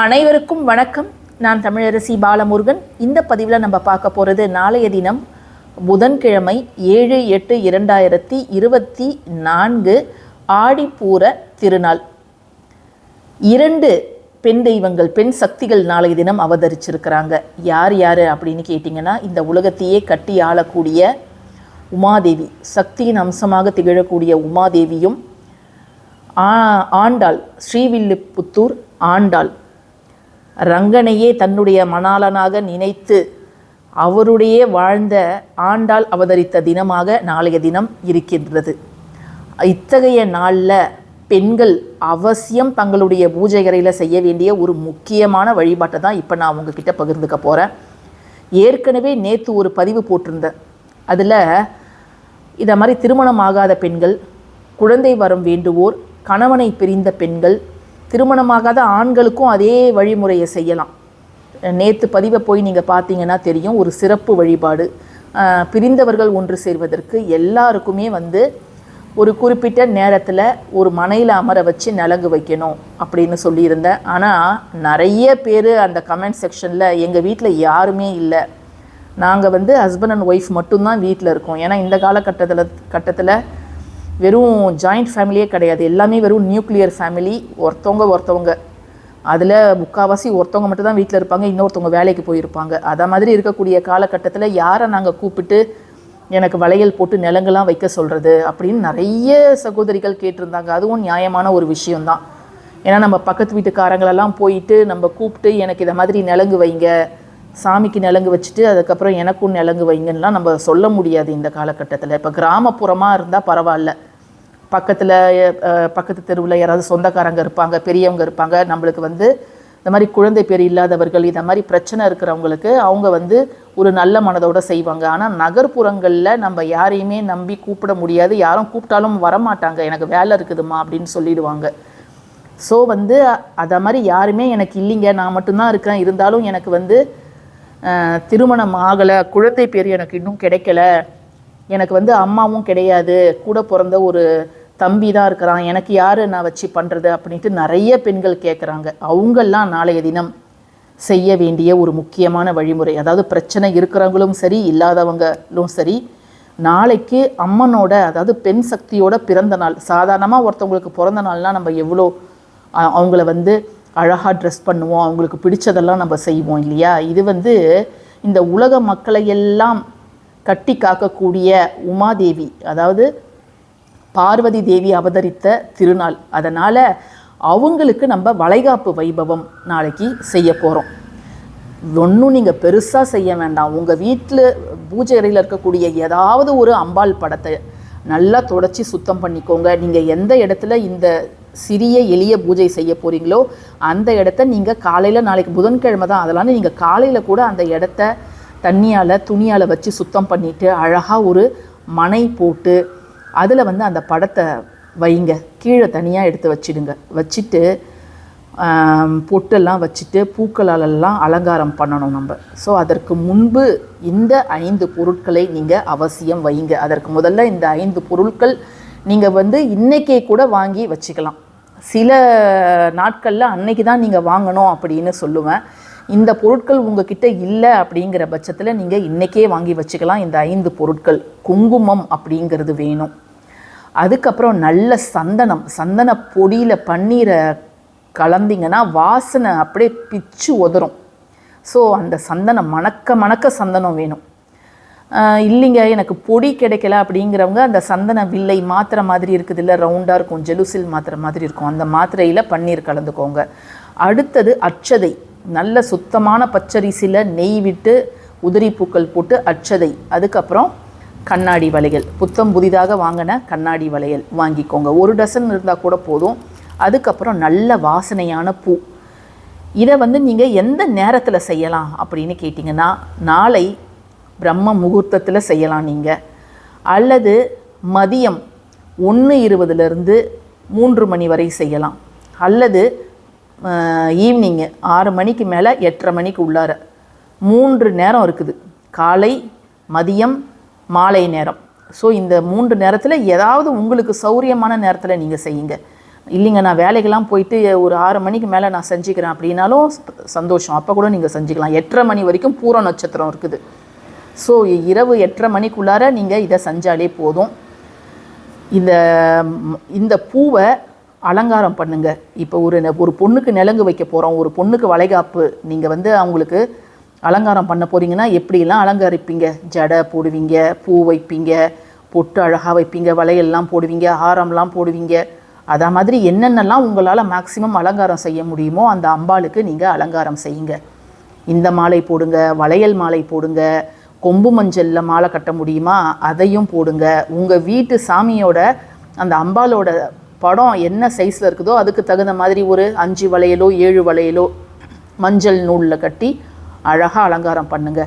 அனைவருக்கும் வணக்கம். நான் தமிழரசி பாலமுருகன். இந்த பதிவில் நம்ம பார்க்க போகிறது நாளைய தினம் புதன்கிழமை ஏழு எட்டு இரண்டாயிரத்தி இருபத்தி நான்கு ஆடிப்பூர திருநாள். இரண்டு பெண் தெய்வங்கள் பெண் சக்திகள் நாளைய தினம் அவதரிச்சிருக்கிறாங்க. யார் யார் அப்படின்னு கேட்டிங்கன்னா இந்த உலகத்தையே கட்டி ஆளக்கூடிய உமாதேவி சக்தியின் அம்சமாக திகழக்கூடிய உமாதேவியும் ஆண்டாள் ஸ்ரீவில்லிபுத்தூர் ஆண்டாள். ரங்கனையே தன்னுடைய மணாளனாக நினைத்து அவருடைய வாழ்ந்த ஆண்டாள் அவதரித்த தினமாக நாளைய தினம் இருக்கின்றது. இத்தகைய நாளில் பெண்கள் அவசியம் தங்களுடைய பூஜை அறையில் செய்ய வேண்டிய ஒரு முக்கியமான வழிபாட்டை தான் இப்போ நான் உங்ககிட்ட பகிர்ந்துக்க போகிறேன் ஏற்கனவே நேற்று ஒரு பதிவு போட்டிருந்தேன் அதில் இதை மாதிரி திருமணம் ஆகாத பெண்கள் குழந்தை வரம் வேண்டுவோர் கணவனை பிரிந்த பெண்கள் திருமணமாகாத ஆண்களுக்கும் அதே வழிமுறையை செய்யலாம். நேற்று பதிவை போய் நீங்கள் பார்த்தீங்கன்னா தெரியும் ஒரு சிறப்பு வழிபாடு. பிரிந்தவர்கள் ஒன்று சேர்வதற்கு எல்லாருக்குமே வந்து ஒரு குறிப்பிட்ட நேரத்தில் ஒரு மனையில் அமர வச்சு நலங்கு வைக்கணும் அப்படின்னு சொல்லியிருந்தேன். ஆனால் நிறைய பேர் அந்த கமெண்ட் செக்ஷனில் எங்கள் வீட்டில் யாருமே இல்லை. நாங்கள் வந்து ஹஸ்பண்ட் அண்ட் ஒய்ஃப் மட்டும்தான் வீட்டில் இருக்கோம். ஏன்னா இந்த காலகட்டத்தில் கட்டத்தில் வெறும் ஜாயிண்ட் ஃபேமிலியே கிடையாது. எல்லாமே வெறும் நியூக்ளியர் ஃபேமிலி ஒருத்தவங்க ஒருத்தவங்க. அதில் முக்கால்வாசி ஒருத்தவங்க மட்டும் தான் வீட்டில் இருப்பாங்க. இன்னொருத்தவங்க வேலைக்கு போயிருப்பாங்க. அதை மாதிரி இருக்கக்கூடிய காலகட்டத்தில் யாரை நாங்கள் கூப்பிட்டு எனக்கு வளையல் போட்டு நிலங்கள்லாம் வைக்க சொல்கிறது அப்படின்னு நிறைய சகோதரிகள் கேட்டிருந்தாங்க. அதுவும் நியாயமான ஒரு விஷயம்தான். ஏன்னா நம்ம பக்கத்து வீட்டுக்காரங்களெல்லாம் போயிட்டு நம்ம கூப்பிட்டு எனக்கு இதை மாதிரி நிலங்கு வைங்க. சாமிக்கு நிலங்கு வச்சுட்டு அதுக்கப்புறம் எனக்கும் நிலங்கு வைங்கன்னுலாம் நம்ம சொல்ல முடியாது இந்த காலகட்டத்தில். இப்போ கிராமப்புறமாக இருந்தால் பரவாயில்ல. பக்கத்தில் பக்கத்து தெருவில் யாராவது சொந்தக்காரங்க இருப்பாங்க பெரியவங்க இருப்பாங்க நம்மளுக்கு வந்து இந்த மாதிரி குழந்தை பேர் இல்லாதவர்கள் இந்த மாதிரி பிரச்சனை இருக்கிறவங்களுக்கு அவங்க வந்து ஒரு நல்ல மனதோடு செய்வாங்க. ஆனால் நகர்ப்புறங்களில் நம்ம யாரையுமே நம்பி கூப்பிட முடியாது. யாரும் கூப்பிட்டாலும் வரமாட்டாங்க. எனக்கு வேலை இருக்குதுமா அப்படின்னு சொல்லிடுவாங்க. ஸோ வந்து அதை மாதிரி யாருமே எனக்கு இல்லைங்க. நான் மட்டும்தான் இருக்கேன் இருந்தாலும் எனக்கு வந்து திருமணம் ஆகலை குழந்தை பேர் எனக்கு இன்னும் கிடைக்கல எனக்கு வந்து அம்மாவும் கிடையாது கூட பிறந்த ஒரு தம்பி தான் இருக்கிறான் எனக்கு யார் நான் வச்சு பண்ணுறது அப்படின்ட்டு நிறைய பெண்கள் கேட்குறாங்க அவங்கெல்லாம் நாளைய தினம் செய்ய வேண்டிய ஒரு முக்கியமான வழிமுறை. அதாவது பிரச்சனை இருக்கிறவங்களும் சரி இல்லாதவங்களும் சரி நாளைக்கு அம்மனோட அதாவது பெண் சக்தியோட பிறந்த நாள். சாதாரணமாக ஒருத்தவங்களுக்கு பிறந்த நாள்னால் நம்ம எவ்வளோ அவங்கள வந்து அழகாக ட்ரெஸ் பண்ணுவோம் அவங்களுக்கு பிடிச்சதெல்லாம் நம்ம செய்வோம் இல்லையா? இது வந்து இந்த உலக மக்களை எல்லாம் கட்டி காக்கக்கூடிய உமாதேவி அதாவது பார்வதி தேவி அவதரித்த திருநாள். அதனால் அவங்களுக்கு நம்ம வளைகாப்பு வைபவம் நாளைக்கு செய்ய போகிறோம் ஒன்றும் நீங்கள் பெருசாக செய்ய வேண்டாம். உங்கள் வீட்டில் பூஜை அறையில் இருக்கக்கூடிய ஏதாவது ஒரு அம்பாள் படத்தை நல்லா தொடச்சி சுத்தம் பண்ணிக்கோங்க. நீங்கள் எந்த இடத்துல இந்த சிறிய எளிய பூஜை செய்ய போகிறீங்களோ அந்த இடத்த நீங்கள் காலையில் நாளைக்கு புதன்கிழமை தான். அதெல்லாம் நீங்கள் காலையில் கூட அந்த இடத்த தண்ணியால் துணியால் வச்சு சுத்தம் பண்ணிவிட்டு அழகாக ஒரு மனை போட்டு அதில் வந்து அந்த படத்தை வைங்க. கீழே தனியாக எடுத்து வச்சிடுங்க. வச்சுட்டு பொட்டெல்லாம் வச்சுட்டு பூக்களாலெல்லாம் அலங்காரம் பண்ணணும் நம்ம. ஸோ அதற்கு முன்பு இந்த ஐந்து பொருட்களை நீங்கள் அவசியம் வைங்க. அதற்கு முதல்ல இந்த ஐந்து பொருட்கள் நீங்கள் வந்து இன்றைக்கே கூட வாங்கி வச்சுக்கலாம். சில நாட்களில் அன்னைக்கு தான் நீங்கள் வாங்கணும் அப்படின்னு சொல்லுவேன். இந்த பொருட்கள் உங்ககிட்ட இல்லை அப்படிங்கிற பட்சத்தில் நீங்கள் இன்றைக்கே வாங்கி வச்சுக்கலாம். இந்த ஐந்து பொருட்கள் குங்குமம் அப்படிங்கிறது வேணும். அதுக்கப்புறம் நல்ல சந்தனம் சந்தன பொடியில் பன்னீரை கலந்தீங்கன்னா வாசனை அப்படியே பிச்சு உதறும். ஸோ அந்த சந்தனம் மணக்க மணக்க சந்தனம் வேணும். இல்லைங்க எனக்கு பொடி கிடைக்கல அப்படிங்கிறவங்க அந்த சந்தன வில்லை மாத்திரை மாதிரி இருக்குது இல்லை ரவுண்டாக இருக்கும் ஜெலுசில் மாத்திரை மாதிரி இருக்கும். அந்த மாத்திரையில் பன்னீர் கலந்துக்கோங்க. அடுத்தது அச்சதை நல்ல சுத்தமான பச்சரிசியில் நெய் விட்டு உதிரி பூக்கள் போட்டு அச்சதை அதுக்கப்புறம் கண்ணாடி வளையல். புத்தம் புதிதாக வாங்கின கண்ணாடி வளையல் வாங்கிக்கோங்க. ஒரு டசன் இருந்தால் கூட போதும். அதுக்கப்புறம் நல்ல வாசனையான பூ. இதை வந்து நீங்கள் எந்த நேரத்தில் செய்யலாம் அப்படின்னு கேட்டிங்கன்னா நாளை பிரம்ம முகூர்த்தத்தில் செய்யலாம் நீங்கள் அல்லது மதியம் ஒன்று இருபதுலேருந்து மூன்று மணி வரை செய்யலாம். அல்லது ஈவினிங்கு ஆறு மணிக்கு மேலே எட்டரை மணிக்கு உள்ளார. மூன்று நேரம் இருக்குது. காலை மதியம் மாலை நேரம். ஸோ இந்த மூன்று நேரத்தில் ஏதாவது உங்களுக்கு சௌரியமான நேரத்தில் நீங்கள் செய்யுங்க. இல்லைங்க நான் வேலைக்கெல்லாம் போயிட்டு ஒரு ஆறு மணிக்கு மேலே நான் செஞ்சுக்கிறேன் அப்படின்னாலும் சந்தோஷம். அப்போ கூட நீங்கள் செஞ்சுக்கலாம். எட்டரை மணி வரைக்கும் பூர நட்சத்திரம் இருக்குது. ஸோ இரவு எட்டரை மணிக்குள்ளார நீங்கள் இதை செஞ்சாலே போதும். இந்த இந்த பூவை அலங்காரம் பண்ணுங்க. இப்போ ஒரு ஒரு பொண்ணுக்கு நிலங்கு வைக்க போகிறோம் ஒரு பொண்ணுக்கு வளைகாப்பு. நீங்கள் வந்து அவங்களுக்கு அலங்காரம் பண்ண போகிறீங்கன்னா எப்படிலாம் அலங்கரிப்பீங்க? ஜடை போடுவீங்க பூ வைப்பீங்க பொட்டு அழகாக வைப்பீங்க வளையல்லாம் போடுவீங்க ஆரம்லாம் போடுவீங்க. அதே மாதிரி என்னென்னலாம் உங்களால் மேக்ஸிமம் அலங்காரம் செய்ய முடியுமோ அந்த அம்பாளுக்கு நீங்கள் அலங்காரம் செய்யுங்க. இந்த மாலை போடுங்க வளையல் மாலை போடுங்க கொம்பு மஞ்சளில் மாலை கட்ட முடியுமா? அதையும் போடுங்க. உங்கள் வீட்டு சாமியோட அந்த அம்பாலோட படம் என்ன சைஸில் இருக்குதோ அதுக்கு தகுந்த மாதிரி ஒரு அஞ்சு வளையலோ ஏழு வளையலோ மஞ்சள் நூலில் கட்டி அழகாக அலங்காரம் பண்ணுங்க.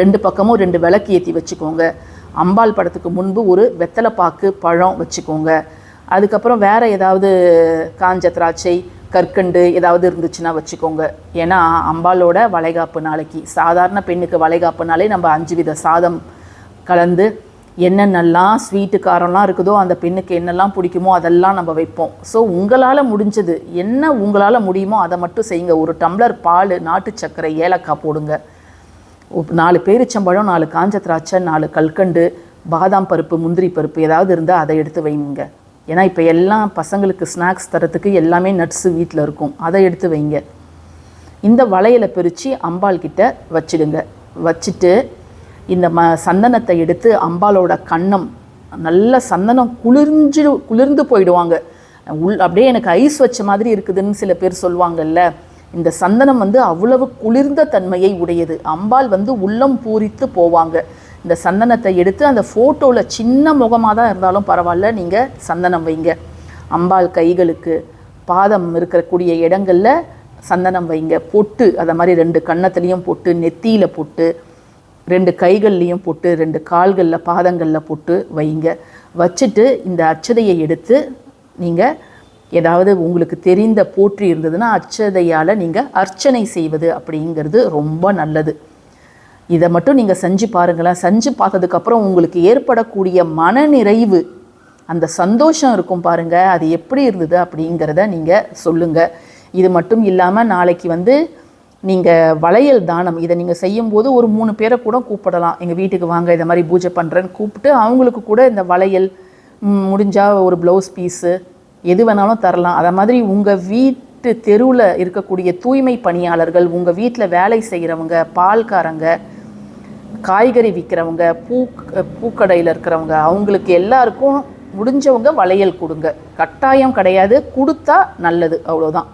ரெண்டு பக்கமும் ரெண்டு விளக்கு ஏற்றி வச்சுக்கோங்க. அம்பாள் படத்துக்கு முன்பு ஒரு வெத்தலைப்பாக்கு பழம் வச்சுக்கோங்க. அதுக்கப்புறம் வேற ஏதாவது காஞ்ச திராட்சை கற்கண்டு ஏதாவது இருந்துச்சுன்னா வச்சுக்கோங்க. ஏன்னா அம்பாளோட வளைகாப்பு நாளைக்கு. சாதாரண பெண்ணுக்கு வளைகாப்புனாலே நம்ம அஞ்சு வித சாதம் கலந்து என்னென்னலாம் ஸ்வீட்டு காரம்லாம் இருக்குதோ அந்த பெண்ணுக்கு என்னெல்லாம் பிடிக்குமோ அதெல்லாம் நம்ம வைப்போம். ஸோ உங்களால் முடிஞ்சது என்ன உங்களால் முடியுமோ அதை மட்டும் செய்யுங்க. ஒரு டம்ளர் பால் நாட்டு சர்க்கரை ஏலக்காய் போடுங்க. உப்- நாலு பேரிச்சம்பழம் நாலு காஞ்ச திராட்சை நாலு கல்கண்டு பாதாம் பருப்பு முந்திரி பருப்பு ஏதாவது இருந்தால் அதை எடுத்து வைங்க. ஏன்னா இப்போ எல்லாம் பசங்களுக்கு ஸ்நாக்ஸ் தரத்துக்கு எல்லாமே நட்ஸு வீட்டில் இருக்கும். அதை எடுத்து வைங்க. இந்த வளையலை பிரித்து அம்பாள் கிட்ட வச்சிடுங்க. வச்சுட்டு இந்த ம சந்தனத்தை எடுத்து அம்பாலோட கன்னம் நல்ல சந்தனம் குளிர்ஞ்சு குளிர்ந்து போயிடுவாங்க. உள் அப்படியே எனக்கு ஐஸ் வச்ச மாதிரி இருக்குதுன்னு சில பேர் சொல்லுவாங்கல்ல இந்த சந்தனம் வந்து அவ்வளவு குளிர்ந்த தன்மையை உடையது. அம்பாள் வந்து உள்ளம் பூரித்து போவாங்க. இந்த சந்தனத்தை எடுத்து அந்த ஃபோட்டோவில் சின்ன முகமாக தான் இருந்தாலும் பரவாயில்ல நீங்கள் சந்தனம் வைங்க. அம்பாள் கைகளுக்கு பாதம் இருக்கக்கூடிய இடங்களில் சந்தனம் வைங்க. பொட்டு அதை மாதிரி ரெண்டு கன்னத்துலேயும் பொட்டு நெத்தியில் பொட்டு ரெண்டு கைகள்லேயும் போட்டு ரெண்டு கால்களில் பாதங்களில் போட்டு வைங்க. வச்சுட்டு இந்த அச்சதையை எடுத்து நீங்கள் ஏதாவது உங்களுக்கு தெரிந்த போற்றி இருந்ததுன்னா அச்சதையால் நீங்கள் அர்ச்சனை செய்வது அப்படிங்கிறது ரொம்ப நல்லது. இதை மட்டும் நீங்கள் செஞ்சு பாருங்களேன். செஞ்சு பார்த்ததுக்கப்புறம் உங்களுக்கு ஏற்படக்கூடிய மனநிறைவு அந்த சந்தோஷம் இருக்கும் பாருங்கள் அது எப்படி இருந்தது அப்படிங்கிறத நீங்கள் சொல்லுங்கள் இது மட்டும் இல்லாமல் நாளைக்கு வந்து நீங்கள் வளையல் தானம் இதை நீங்கள் செய்யும்போது ஒரு மூணு பேரை கூட கூப்பிடலாம். எங்கள் வீட்டுக்கு வாங்க இதை மாதிரி பூஜை பண்ணுறேன்னு கூப்பிட்டு அவங்களுக்கு கூட இந்த வளையல் முடிஞ்சால் ஒரு ப்ளவுஸ் பீஸு எது வேணாலும் தரலாம். அதை மாதிரி உங்கள் வீட்டு தெருவில் இருக்கக்கூடிய தூய்மை பணியாளர்கள் உங்கள் வீட்டில் வேலை செய்கிறவங்க பால்காரங்க காய்கறி விற்கிறவங்க பூ பூக்கடையில் இருக்கிறவங்க அவங்களுக்கு எல்லாருக்கும் முடிஞ்சவங்க வளையல் கொடுங்க. கட்டாயம் கிடையாது கொடுத்தா நல்லது அவ்வளோதான்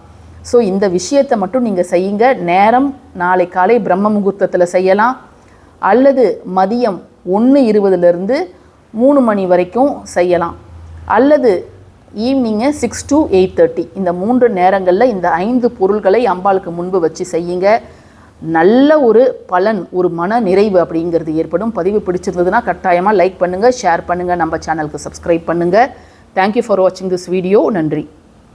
ஸோ இந்த விஷயத்தை மட்டும் நீங்கள் செய்யுங்க. நேரம் நாளை காலை பிரம்ம முகூர்த்தத்தில் செய்யலாம். அல்லது மதியம் ஒன்று இருபதுலேருந்து மூணு மணி வரைக்கும் செய்யலாம். அல்லது ஈவினிங்கு சிக்ஸ் டு எயிட் தேர்ட்டி இந்த மூன்று நேரங்களில் இந்த ஐந்து பொருள்களை அம்பாளுக்கு முன்பு வச்சு செய்யுங்க. நல்ல ஒரு பலன் ஒரு மன நிறைவு அப்படிங்கிறது ஏற்படும். பதிவு பிடிச்சிருந்ததுன்னா கட்டாயமாக லைக் பண்ணுங்கள் ஷேர் பண்ணுங்கள் நம்ம சேனலுக்கு சப்ஸ்கிரைப் பண்ணுங்கள் தேங்க்யூ ஃபார் வாட்சிங் திஸ் வீடியோ நன்றி.